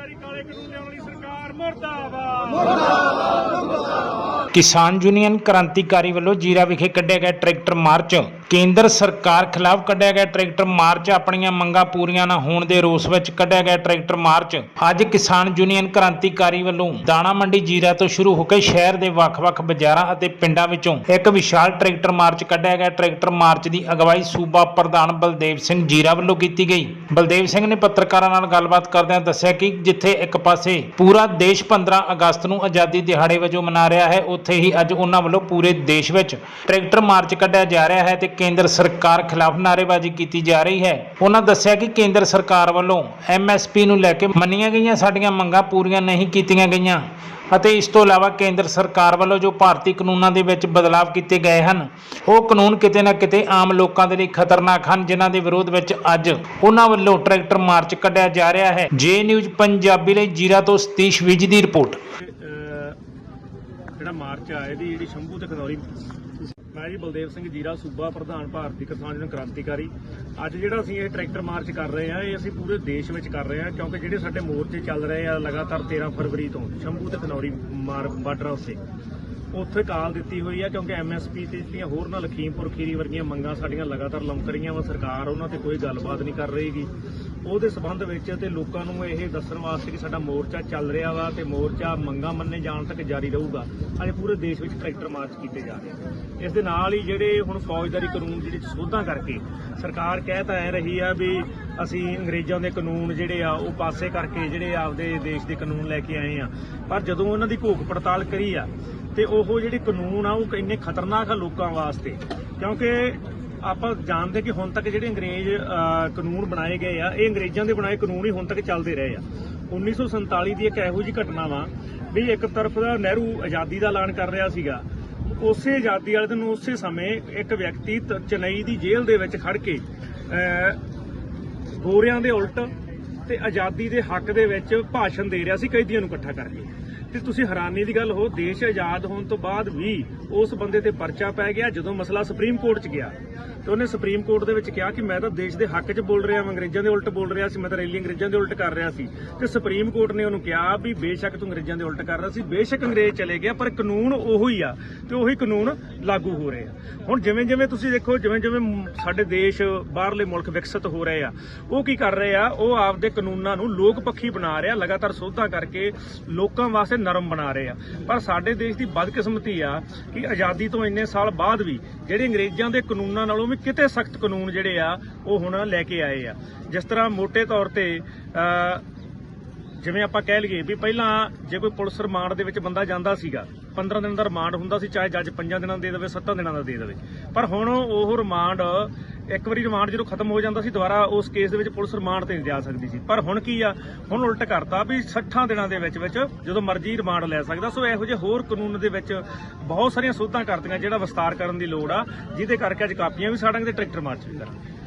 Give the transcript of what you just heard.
ਕਾਨੂੰਨ ਵਾਲੀ ਸਰਕਾਰ ਮੁਰਦਾਬਾਦ। ਕਿਸਾਨ ਯੂਨੀਅਨ ਕ੍ਰਾਂਤੀਕਾਰੀ ਵੱਲੋਂ ਜੀਰਾ ਵਿਖੇ ਕੱਢਿਆ ਗਿਆ ਟਰੈਕਟਰ ਮਾਰਚ ਕੇਂਦਰ ਸਰਕਾਰ ਖਿਲਾਫ ਕੱਢਿਆ ਗਿਆ ਟਰੈਕਟਰ ਮਾਰਚ, ਆਪਣੀਆਂ ਮੰਗਾਂ ਪੂਰੀਆਂ ਨਾ ਹੋਣ ਦੇ ਰੋਸ ਵਿੱਚ ਕੱਢਿਆ ਗਿਆ ਟਰੈਕਟਰ ਮਾਰਚ। ਅੱਜ ਕਿਸਾਨ ਯੂਨੀਅਨ ਕ੍ਰਾਂਤੀਕਾਰੀ ਵੱਲੋਂ ਦਾਣਾ ਮੰਡੀ ਜੀਰਾ ਤੋਂ ਸ਼ੁਰੂ ਹੋ ਕੇ ਸ਼ਹਿਰ ਦੇ ਵੱਖ-ਵੱਖ ਬਾਜ਼ਾਰਾਂ ਅਤੇ ਪਿੰਡਾਂ ਵਿੱਚੋਂ ਇੱਕ ਵਿਸ਼ਾਲ ਟਰੈਕਟਰ ਮਾਰਚ ਕੱਢਿਆ ਗਿਆ। ਟਰੈਕਟਰ ਮਾਰਚ ਦੀ ਅਗਵਾਈ ਸੂਬਾ ਪ੍ਰਧਾਨ ਬਲਦੇਵ ਸਿੰਘ ਜੀਰਾ ਵੱਲੋਂ ਕੀਤੀ ਗਈ। ਬਲਦੇਵ ਸਿੰਘ ਨੇ ਪੱਤਰਕਾਰਾਂ ਨਾਲ ਗੱਲਬਾਤ ਕਰਦਿਆਂ ਦੱਸਿਆ ਕਿ ਜਿੱਥੇ ਇੱਕ ਪਾਸੇ ਪੂਰਾ ਦੇਸ਼ 15 ਅਗਸਤ ਨੂੰ ਆਜ਼ਾਦੀ ਦਿਹਾੜੇ ਵਜੋਂ ਮਨਾ ਰਿਹਾ ਹੈ, ਉੱਥੇ ਹੀ ਅੱਜ ਉਹਨਾਂ ਵੱਲੋਂ ਪੂਰੇ ਦੇਸ਼ ਵਿੱਚ ਟਰੈਕਟਰ ਮਾਰਚ ਕੱਢਿਆ ਜਾ ਰਿਹਾ ਹੈ ਤੇ ਕੇਂਦਰ ਸਰਕਾਰ ਖਿਲਾਫ ਨਾਅਰੇਬਾਜ਼ੀ ਕੀਤੀ ਜਾ ਰਹੀ ਹੈ। ਉਹਨਾਂ ਦੱਸਿਆ ਕਿ ਕੇਂਦਰ ਸਰਕਾਰ ਵੱਲੋਂ ਐਮਐਸਪੀ ਨੂੰ ਲੈ ਕੇ ਮੰਨੀਆਂ ਗਈਆਂ ਸਾਡੀਆਂ ਮੰਗਾਂ ਪੂਰੀਆਂ ਨਹੀਂ ਕੀਤੀਆਂ ਗਈਆਂ ਅਤੇ ਇਸ ਤੋਂ ਇਲਾਵਾ ਕੇਂਦਰ ਸਰਕਾਰ ਵੱਲੋਂ ਜੋ ਭਾਰਤੀ ਕਾਨੂੰਨਾਂ ਦੇ ਵਿੱਚ ਬਦਲਾਅ ਕੀਤੇ ਗਏ ਹਨ, ਉਹ ਕਾਨੂੰਨ ਕਿਤੇ ਨਾ ਕਿਤੇ ਆਮ ਲੋਕਾਂ ਦੇ ਲਈ ਖਤਰਨਾਕ ਹਨ, ਜਿਨ੍ਹਾਂ ਦੇ ਵਿਰੋਧ ਵਿੱਚ ਅੱਜ ਉਹਨਾਂ ਵੱਲੋਂ ਟਰੈਕਟਰ ਮਾਰਚ ਕੱਢਿਆ ਜਾ ਰਿਹਾ ਹੈ। ਜੇ ਨਿਊਜ਼ ਪੰਜਾਬੀ ਲਈ ਜੀਰਾ ਤੋਂ ਸਤੀਸ਼ ਵਿਜ ਦੀ ਰਿਪੋਰਟ। ਜਿਹੜਾ ਮਾਰਚ ਆ ਇਹਦੀ ਜਿਹੜੀ ਸ਼ੰਭੂ ਤੇ ਖਨੌਰੀ ਮੈਂ ਜੀ ਬਲਦੇਵ ਸਿੰਘ ਜੀਰਾ ਸੂਬਾ ਪ੍ਰਧਾਨ ਭਾਰਤੀ ਕਿਸਾਨ ਯੂਨੀਅਨ ਕ੍ਰਾਂਤੀਕਾਰੀ। ਅੱਜ ਜਿਹੜਾ ਅਸੀਂ ਇਹ ਟਰੈਕਟਰ ਮਾਰਚ ਕਰ ਰਹੇ ਆ ਇਹ ਅਸੀਂ ਪੂਰੇ ਦੇਸ਼ ਵਿੱਚ ਕਰ ਰਹੇ ਆ ਕਿਉਂਕਿ ਜਿਹੜੇ ਸਾਡੇ ਮੋਰਚੇ ਚੱਲ ਰਹੇ ਆ ਲਗਾਤਾਰ 13 ਫਰਵਰੀ ਤੋਂ ਸ਼ੰਭੂ ਤੇ ਖਨੌਰੀ ਮਾਰ ਬਾਰਡਰ ਉੱਤੇ। ਉੱਥੇ ਕਾਲ ਦਿੱਤੀ ਹੋਈ ਆ, ਕਿਉਂਕਿ ਐਮਐਸਪੀ ਤੇ ਜਿਹੜੀਆਂ ਹੋਰ ਨਾਲ ਲਖੀਮਪੁਰ ਖੀਰੀ ਵਰਗੀਆਂ ਮੰਗਾਂ ਸਾਡੀਆਂ ਲਗਾਤਾਰ ਲਮਕ ਰਹੀਆਂ ਵਾ, ਸਰਕਾਰ ਉਹਨਾਂ ਤੇ ਕੋਈ ਗੱਲਬਾਤ ਨਹੀਂ ਕਰ ਰਹੀਗੀ ਉਹਦੇ ਸਬੰਧ ਵਿੱਚ ਤੇ ਲੋਕਾਂ ਨੂੰ ਇਹ ਦੱਸਣ ਵਾਸਤੇ ਕਿ ਸਾਡਾ ਮੋਰਚਾ ਚੱਲ ਰਿਹਾ ਵਾ ਤੇ ਮੋਰਚਾ ਮੰਗਾਂ ਮੰਨੇ ਜਾਣ ਤੱਕ ਜਾਰੀ ਰਹੂਗਾ। ਅੱਜ ਪੂਰੇ ਦੇਸ਼ ਵਿੱਚ ਟਰੈਕਟਰ ਮਾਰਚ ਕੀਤੇ ਜਾ ਰਹੇ ਇਸ ਦੇ ਨਾਲ ਹੀ ਜਿਹੜੇ ਹੁਣ ਫੌਜਦਾਰੀ ਕਾਨੂੰਨ ਜਿਹੜੇ ਸੋਧਾਂ ਕਰਕੇ ਸਰਕਾਰ ਕਹਿ ਤਾਂ ਐ ਰਹੀ ਆ ਵੀ ਅਸੀਂ ਅੰਗਰੇਜ਼ਾਂ ਦੇ ਕਾਨੂੰਨ ਜਿਹੜੇ ਆ, ਉਹ ਪਾਸੇ ਕਰਕੇ ਜਿਹੜੇ ਆਪਦੇ ਦੇਸ਼ ਦੇ ਕਾਨੂੰਨ ਲੈ ਕੇ ਆਏ ਆ। ਪਰ ਜਦੋਂ ਉਹਨਾਂ ਦੀ ਘੋਖ ਪੜਤਾਲ ਕਰੀ ਆ ਤੇ ਉਹ ਜਿਹੜੇ ਕਾਨੂੰਨ ਆ, ਉਹ ਇੰਨੇ ਖਤਰਨਾਕ ਆ ਲੋਕਾਂ ਵਾਸਤੇ। ਕਿਉਂਕਿ ਆਪਾਂ ਜਾਣਦੇ ਕਿ ਹੁਣ ਤੱਕ ਜਿਹੜੇ ਅੰਗਰੇਜ਼ ਕਾਨੂੰਨ ਬਣਾਏ ਗਏ ਆ, ਇਹ ਅੰਗਰੇਜ਼ਾਂ ਦੇ ਬਣਾਏ ਕਾਨੂੰਨ ਹੀ ਹੁਣ ਤੱਕ ਚੱਲਦੇ ਰਹੇ ਆ। 1947 ਦੀ ਇੱਕ ਇਹੋ ਜਿਹੀ ਘਟਨਾ ਵਾ ਵੀ ਇੱਕ ਤਰਫ ਦਾ ਨਹਿਰੂ ਆਜ਼ਾਦੀ ਦਾ ਐਲਾਨ ਕਰ ਰਿਹਾ ਸੀਗਾ। ਉਸੇ ਆਜ਼ਾਦੀ ਵਾਲੇ ਦਿਨ, ਉਸੇ ਸਮੇਂ ਇੱਕ ਵਿਅਕਤੀ ਤ- ਚੇਨਈ ਦੀ ਜੇਲ੍ਹ ਦੇ ਵਿੱਚ ਖੜ ਕੇ ਗੋਰਿਆਂ ਦੇ ਉਲਟ ਤੇ ਆਜ਼ਾਦੀ ਦੇ ਹੱਕ ਦੇ ਵਿੱਚ ਭਾਸ਼ਣ ਦੇ ਰਿਹਾ ਸੀ, ਕੈਦੀਆਂ ਨੂੰ ਇਕੱਠਾ ਕਰਕੇ। ਤੇ ਤੁਸੀਂ ਹੈਰਾਨੀ ਦੀ ਗੱਲ ਹੋ, ਦੇਸ਼ ਆਜ਼ਾਦ ਹੋਣ ਤੋਂ ਬਾਅਦ ਵੀ ਉਸ ਬੰਦੇ ਤੇ ਪਰਚਾ ਪੈ ਗਿਆ ਜਦੋਂ ਮਸਲਾ ਸੁਪਰੀਮ ਕੋਰਟ 'ਚ ਗਿਆ। ਤੇ ਉਹਨੇ ਸੁਪਰੀਮ ਕੋਰਟ ਦੇ ਵਿੱਚ ਕਿਹਾ ਕਿ ਮੈਂ ਤਾਂ ਦੇਸ਼ ਦੇ ਹੱਕ 'ਚ ਬੋਲ ਰਿਹਾ ਹਾਂ ਅੰਗਰੇਜ਼ਾਂ ਦੇ ਉਲਟ ਬੋਲ ਰਿਹਾ ਸੀ, ਮੈਂ ਤਾਂ ਰੈਲੀ ਅੰਗਰੇਜ਼ਾਂ ਦੇ ਉਲਟ ਕਰ ਰਿਹਾ ਸੀ। ਤੇ ਸੁਪਰੀਮ ਕੋਰਟ ਨੇ ਉਹਨੂੰ ਕਿਹਾ ਵੀ ਬੇਸ਼ੱਕ ਤੂੰ ਅੰਗਰੇਜ਼ਾਂ ਦੇ ਉਲਟ ਕਰ ਰਿਹਾ ਸੀ, ਬੇਸ਼ੱਕ ਅੰਗਰੇਜ਼ ਚਲੇ ਗਿਆ, ਪਰ ਕਾਨੂੰਨ ਉਹੋ ਹੀ ਆ ਤੇ ਉਹੀ ਕਾਨੂੰਨ ਲਾਗੂ ਹੋ ਰਹੇ ਆ। ਹੁਣ ਜਿਵੇਂ ਜਿਵੇਂ ਤੁਸੀਂ ਦੇਖੋ ਜਿਵੇਂ ਜਿਵੇਂ ਸਾਡੇ ਦੇਸ਼ ਬਾਹਰਲੇ ਮੁਲਕ ਵਿਕਸਿਤ ਹੋ ਰਹੇ ਆ, ਉਹ ਕੀ ਕਰ ਰਹੇ ਆ? ਉਹ ਆਪਦੇ ਕਾਨੂੰਨਾਂ ਨੂੰ ਲੋਕ ਪੱਖੀ ਬਣਾ ਰਿਹਾ, ਲਗਾਤਾਰ ਸੋਧਾਂ ਕਰਕੇ ਲੋਕਾਂ ਵਾਸਤੇ ਨਰਮ ਬਣਾ ਰਹੇ ਆ। ਪਰ ਸਾਡੇ ਦੇਸ਼ ਦੀ ਬਦਕਿਸਮਤੀ ਆ ਕਿ ਆਜ਼ਾਦੀ ਤੋਂ ਇੰਨੇ ਸਾਲ ਬਾਅਦ ਵੀ ਜਿਹੜੇ ਅੰਗਰੇਜ਼ਾਂ ਦੇ ਕਾਨੂੰਨਾਂ ਨਾਲੋਂ ਵੀ ਕਿਤੇ ਸਖਤ ਕਾਨੂੰਨ ਜਿਹੜੇ ਆ ਉਹ ਹੁਣ ਲੈ ਕੇ ਆਏ ਆ। ਜਿਸ ਤਰ੍ਹਾਂ ਮੋٹے ਤੌਰ ਤੇ ਅ, ਜਿਵੇਂ ਆਪਾਂ ਕਹਿ ਲਈਏ ਵੀ ਪਹਿਲਾਂ ਜੇ ਕੋਈ ਪੁਲਿਸ ਰਿਮਾਂਡ ਦੇ ਵਿੱਚ ਬੰਦਾ ਜਾਂਦਾ ਸੀਗਾ 15 ਦਿਨ ਦਾ ਰਿਮਾਂਡ ਹੁੰਦਾ ਸੀ ਚਾਹੇ ਜੱਜ 5 ਦਿਨਾਂ ਦਾ ਦੇ ਦੇਵੇ 7 ਦਿਨਾਂ ਦਾ ਦੇ ਦੇਵੇ। ਪਰ ਹੁਣ ਉਹ ਰਿਮਾਂਡ ਇੱਕ ਵਾਰੀ ਰਿਮਾਂਡ ਜਦੋਂ ਖਤਮ ਹੋ ਜਾਂਦਾ ਸੀ, ਦੁਬਾਰਾ ਉਸ ਕੇਸ ਦੇ ਵਿੱਚ ਪੁਲਿਸ ਰਿਮਾਂਡ ਤੇ ਨਹੀਂ ਜਾ ਸਕਦੀ ਸੀ। ਪਰ ਹੁਣ ਕੀ ਆ? ਹੁਣ ਉਲਟ ਕਰਤਾ ਵੀ 60 ਦਿਨਾਂ ਦੇ ਵਿੱਚ ਵਿੱਚ ਜਦੋਂ ਮਰਜ਼ੀ ਰਿਮਾਂਡ ਲੈ ਸਕਦਾ। ਸੋ ਇਹੋ ਜਿਹੇ ਹੋਰ ਕਾਨੂੰਨ ਦੇ ਵਿੱਚ ਬਹੁਤ ਸਾਰੀਆਂ ਸੋਧਾਂ ਕਰਤੀਆਂ, ਜਿਹੜਾ ਵਿਸਤਾਰ ਕਰਨ ਦੀ ਲੋੜ ਆ, ਜਿਹਦੇ ਕਰਕੇ ਅੱਜ ਕਾਪੀਆਂ ਵੀ ਸਾੜਾਂਗੇ ਤੇ ਟਰੈਕਟਰ ਮਾਰਚ ਵੀ ਕਰਾਂਗੇ।